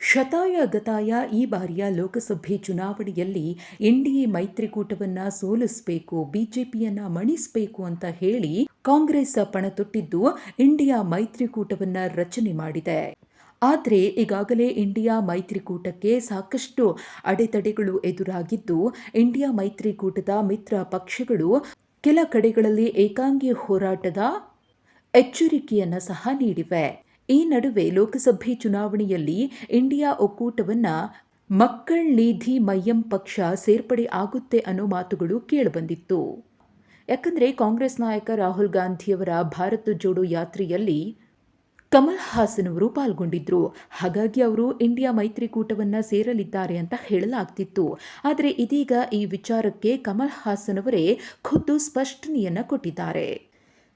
ಶತಾಯ ಗತಾಯ ಈ ಬಾರಿಯ ಲೋಕಸಭೆ ಚುನಾವಣೆಯಲ್ಲಿ ಎನ್ಡಿಎ ಮೈತ್ರಿಕೂಟವನ್ನ ಸೋಲಿಸಬೇಕು, ಬಿಜೆಪಿಯನ್ನ ಮಣಿಸಬೇಕು ಅಂತ ಹೇಳಿ ಕಾಂಗ್ರೆಸ್ ಪಣತೊಟ್ಟಿದ್ದು ಇಂಡಿಯಾ ಮೈತ್ರಿಕೂಟವನ್ನ ರಚನೆ ಮಾಡಿದೆ. ಆದರೆ ಈಗಾಗಲೇ ಇಂಡಿಯಾ ಮೈತ್ರಿಕೂಟಕ್ಕೆ ಸಾಕಷ್ಟು ಅಡೆತಡೆಗಳು ಎದುರಾಗಿದ್ದು ಇಂಡಿಯಾ ಮೈತ್ರಿಕೂಟದ ಮಿತ್ರ ಪಕ್ಷಗಳು ಕೆಲ ಕಡೆಗಳಲ್ಲಿ ಏಕಾಂಗಿ ಹೋರಾಟದ ಎಚ್ಚರಿಕೆಯನ್ನು ಸಹ ನೀಡಿವೆ. ಈ ನಡುವೆ ಲೋಕಸಭೆ ಚುನಾವಣೆಯಲ್ಲಿ ಇಂಡಿಯಾ ಒಕ್ಕೂಟವನ್ನ ಮಕ್ಕಳ್ ನಿಧಿ ಮಯ್ಯಂ ಪಕ್ಷ ಸೇರ್ಪಡೆ ಆಗುತ್ತೆ ಅನ್ನೋ ಮಾತುಗಳು ಕೇಳಿಬಂದಿತ್ತು. ಯಾಕಂದರೆ ಕಾಂಗ್ರೆಸ್ ನಾಯಕ ರಾಹುಲ್ ಗಾಂಧಿಯವರ ಭಾರತ ಜೋಡೋ ಯಾತ್ರೆಯಲ್ಲಿ ಕಮಲ್ ಹಾಸನ್ ಅವರು ಪಾಲ್ಗೊಂಡಿದ್ದರು ಹಾಗಾಗಿ ಅವರು ಇಂಡಿಯಾ ಮೈತ್ರಿಕೂಟವನ್ನು ಸೇರಲಿದ್ದಾರೆ ಅಂತ ಹೇಳಲಾಗ್ತಿತ್ತು. ಆದರೆ ಇದೀಗ ಈ ವಿಚಾರಕ್ಕೆ ಕಮಲ್ ಹಾಸನ್ ಅವರೇ ಖುದ್ದು ಸ್ಪಷ್ಟನೆಯನ್ನು ಕೊಟ್ಟಿದ್ದಾರೆ.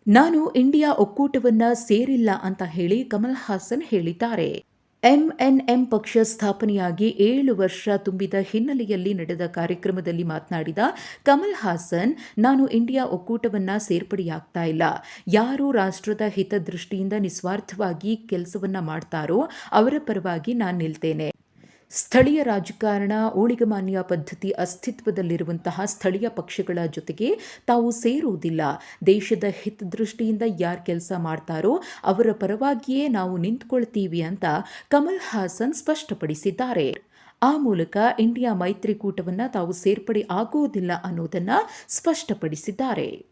ನಾನು ಇಂಡಿಯಾ ಒಕ್ಕೂಟವನ್ನ ಸೇರಿಲ್ಲ ಅಂತ ಹೇಳಿ ಕಮಲ್ ಹಾಸನ್ ಹೇಳಿದ್ದಾರೆ. ಎಂಎನ್ಎಂ ಪಕ್ಷ ಸ್ಥಾಪನೆಯಾಗಿ ಏಳು ವರ್ಷ ತುಂಬಿದ ಹಿನ್ನೆಲೆಯಲ್ಲಿ ನಡೆದ ಕಾರ್ಯಕ್ರಮದಲ್ಲಿ ಮಾತನಾಡಿದ ಕಮಲ್ ಹಾಸನ್, ನಾನು ಇಂಡಿಯಾ ಒಕ್ಕೂಟವನ್ನ ಸೇರ್ಪಡೆಯಾಗ್ತಾ ಇಲ್ಲ. ಯಾರು ರಾಷ್ಟ್ರದ ಹಿತದೃಷ್ಟಿಯಿಂದ ನಿಸ್ವಾರ್ಥವಾಗಿ ಕೆಲಸವನ್ನ ಮಾಡ್ತಾರೋ ಅವರ ಪರವಾಗಿ ನಾನು ನಿಲ್ತೇನೆ. ಸ್ಥಳೀಯ ರಾಜಕಾರಣ ಊಳಿಗಮಾನ್ಯ ಪದ್ಧತಿ, ಅಸ್ತಿತ್ವದಲ್ಲಿರುವಂತಹ ಸ್ಥಳೀಯ ಪಕ್ಷಗಳ ಜೊತೆಗೆ ತಾವು ಸೇರುವುದಿಲ್ಲ. ದೇಶದ ಹಿತದೃಷ್ಟಿಯಿಂದ ಯಾರು ಕೆಲಸ ಮಾಡ್ತಾರೋ ಅವರ ಪರವಾಗಿಯೇ ನಾವು ನಿಂತ್ಕೊಳ್ತೀವಿ ಅಂತ ಕಮಲ್ ಹಾಸನ್ ಸ್ಪಷ್ಟಪಡಿಸಿದ್ದಾರೆ. ಆ ಮೂಲಕ ಇಂಡಿಯಾ ಮೈತ್ರಿಕೂಟವನ್ನು ತಾವು ಸೇರ್ಪಡೆ ಆಗುವುದಿಲ್ಲ ಅನ್ನೋದನ್ನು ಸ್ಪಷ್ಟಪಡಿಸಿದ್ದಾರೆ.